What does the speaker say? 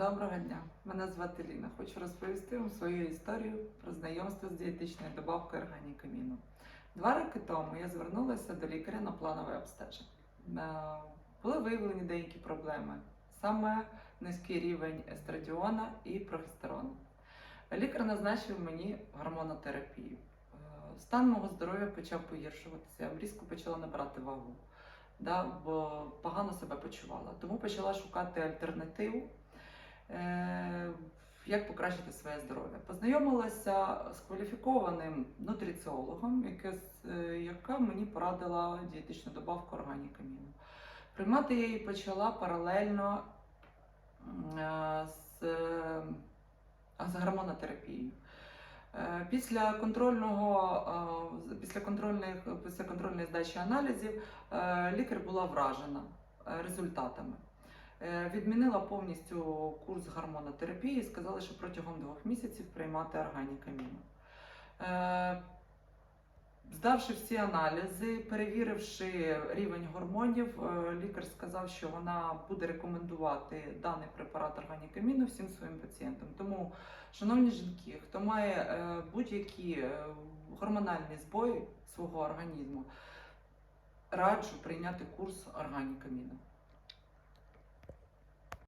Доброго дня, мене звати Ліна. Хочу розповісти вам свою історію про знайомство з дієтичною добавкою органікаміну. Два роки тому я звернулася до лікаря на планове обстеження. Е, Були виявлені деякі проблеми, саме низький рівень естрадіона і прогестерону. Лікар назначив мені гормонотерапію. Е, Стан мого здоров'я почав погіршуватися, я різко почала набирати вагу, да, бо погано себе почувала. Тому почала шукати альтернативу як покращити своє здоров'я. Познайомилася з кваліфікованим нутриціологом, е, яка мені порадила дієтичну добавку органікаміну. Приймати я її почала паралельно е, з, е, з гормонотерапією. Е, Після контрольного е, після контрольних після контрольної здачі аналізів е, лікар була вражена е, результатами. Е, Відмінила повністю курс гормонотерапії і сказали, що протягом двох місяців приймати органікаміну. Е, Здавши всі аналізи, перевіривши рівень гормонів, е, лікар сказав, що вона буде рекомендувати даний препарат органікаміну всім своїм пацієнтам. Тому, шановні жінки, хто має будь-які гормональні збої свого організму, раджу прийняти курс органікаміну.